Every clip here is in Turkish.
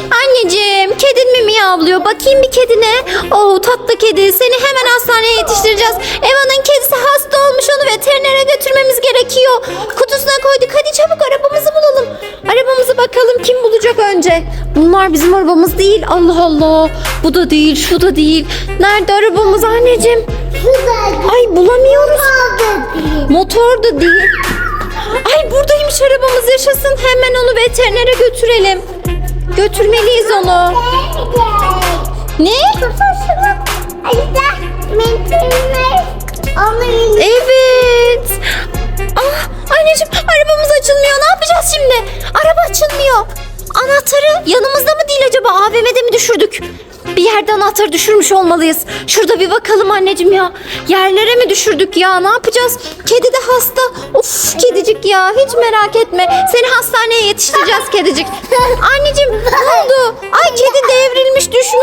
Anneciğim kedin mi miyavlıyor? Bakayım bir kedine. Oo tatlı kedi. Seni hemen hastaneye yetiştireceğiz. Eva'nın kedisi hasta olmuş. Onu veterinere götürmemiz gerekiyor. Kutusuna koyduk. Hadi çabuk arabamızı bulalım. Arabamızı bakalım kim bulacak önce. Bunlar bizim arabamız değil. Allah Allah. Bu da değil, şu da değil. Nerede arabamız anneciğim? Ay bulamıyoruz. Motor da değil. Ay buradaymış arabamız yaşasın. Hemen onu veterinere götürelim. Götürmeliyiz onu. Ne? Evet. Ah anneciğim arabamız açılmıyor. Ne yapacağız şimdi? Araba açılmıyor. Anahtarı yanımızda mı değil acaba? AVM'de mi düşürdük? Bir yerde anahtarı düşürmüş olmalıyız. Şurada bir bakalım anneciğim ya. Yerlere mi düşürdük ya? Ne yapacağız? Kedi de hasta. Of kedicik ya. Hiç merak etme. Seni hastaneye yetiştireceğiz kedicik. Anneciğim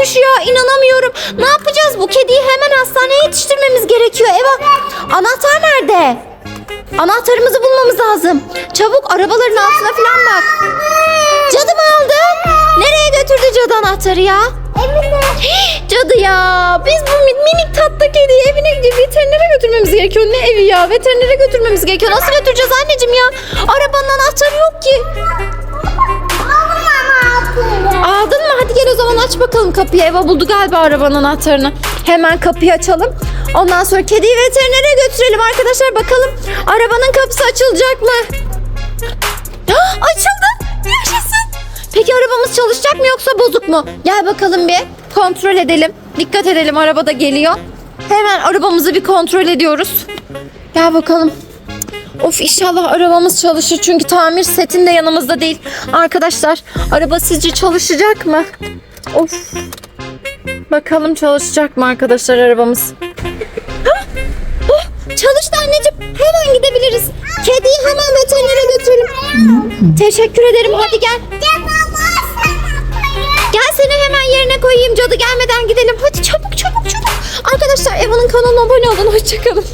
düşmüş ya. İnanamıyorum. Ne yapacağız? Bu kediyi hemen hastaneye yetiştirmemiz gerekiyor. Eva anahtar nerede? Anahtarımızı bulmamız lazım. Çabuk arabaların altına falan bak. Cadı mı aldı? Nereye götürdü cadı anahtarı ya? Cadı ya. Biz bu min- minik tatlı kediyi evine veterinere götürmemiz gerekiyor. Ne evi ya? Veterinere götürmemiz gerekiyor. Nasıl götüreceğiz anneciğim ya? Arabanın anahtarı yok ki. Aç bakalım kapıyı. Eva buldu galiba arabanın anahtarını. Hemen kapıyı açalım. Ondan sonra kediyi veterinere götürelim arkadaşlar. Bakalım arabanın kapısı açılacak mı? Ah, Açıldı. Yaşasın. Peki arabamız çalışacak mı yoksa bozuk mu? Gel bakalım bir kontrol edelim. Dikkat edelim arabada geliyor. Hemen arabamızı bir kontrol ediyoruz. Gel bakalım. Of inşallah arabamız çalışır çünkü tamir setin de yanımızda değil. Arkadaşlar araba sizce çalışacak mı? Of. Bakalım çalışacak mı arkadaşlar arabamız? Oh, çalıştı anneciğim. Hemen gidebiliriz. Kediyi hemen veterinere götürelim. Teşekkür ederim. Hadi gel. Gel seni hemen yerine koyayım cadı gelmeden gidelim. Hadi çabuk çabuk çabuk. Arkadaşlar Eva'nın kanalına abone olun. Hoşçakalın.